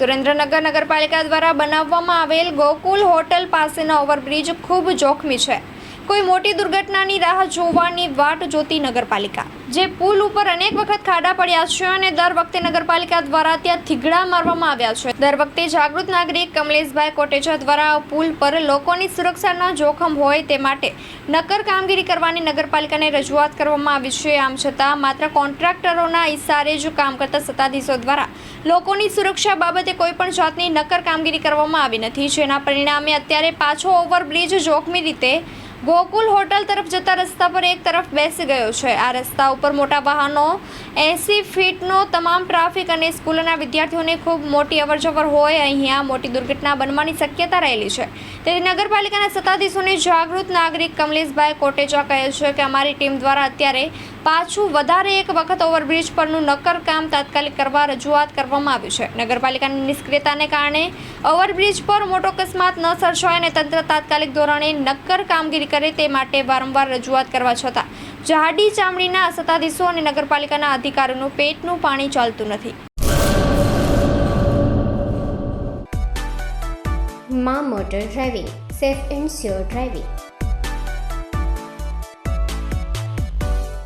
સુરેન્દ્રનગર નગરપાલિકા દ્વારા બનાવવામાં આવેલ ગોકુલ હોટલ પાસેનો ઓવરબ્રિજ ખૂબ જોખમી છે. કોઈ મોટી દુર્ઘટનાની રાહ જોવાની વાટ જોતી નગરપાલિકા, જે પુલ ઉપર અનેક વખત ખાડા પડ્યા છે અને દર વખતે નગરપાલિકા દ્વારા ત્યાં થીગડા મારવામાં આવ્યા છે. દર વખતે જાગૃત નાગરિક કમલેશભાઈ કોટેચા દ્વારા પુલ પર લોકોની સુરક્ષાના જોખમ હોય તે માટે નક્કર કામગીરી કરવાની નગરપાલિકાને રજૂઆત કરવામાં આવી છે. આમ છતાં માત્ર કોન્ટ્રાક્ટરોના ઇશારે જ કામ કરતા સત્તાધીશો દ્વારા લોકોની સુરક્ષા બાબતે કોઈ પણ જાતની નક્કર કામગીરી કરવામાં આવી નથી. જેના પરિણામે અત્યારે પાછો ઓવરબ્રિજ જોખમી રીતે ગોકુલ હોટલ તરફ જતા રસ્તા પર એક તરફ બેસી ગયો છે. આ રસ્તા ઉપર મોટા વાહનો, એંસી ફીટનો તમામ ટ્રાફિક અને સ્કૂલના વિદ્યાર્થીઓને ખૂબ મોટી અવરજવર હોય, અહીંયા મોટી દુર્ઘટના બનવાની શક્યતા રહેલી છે. તેથી નગરપાલિકાના સત્તાધીશોને જાગૃત નાગરિક કમલેશભાઈ કોટેચા કહે છે કે અમારી ટીમ દ્વારા અત્યારે પાછું વધારે એક વખત ઓવરબ્રિજ પરનું નક્કર કામ તાત્કાલિક કરવા રજૂઆત કરવામાં આવ્યું છે. નગરપાલિકાની નિષ્ક્રિયતાને કારણે ઓવરબ્રિજ પર મોટો અકસ્માત ન સર્જાય અને તંત્ર તાત્કાલિક ધોરણે નક્કર કામગીરી કરે તે માટે વારંવાર રજૂઆત કરવા છતાં જાડી ચામડીના સત્તાધીશો અને નગરપાલિકાના અધિકારીઓનું પેટનું પાણી ચાલતું નથી. મા motor driving, safe and sure driving.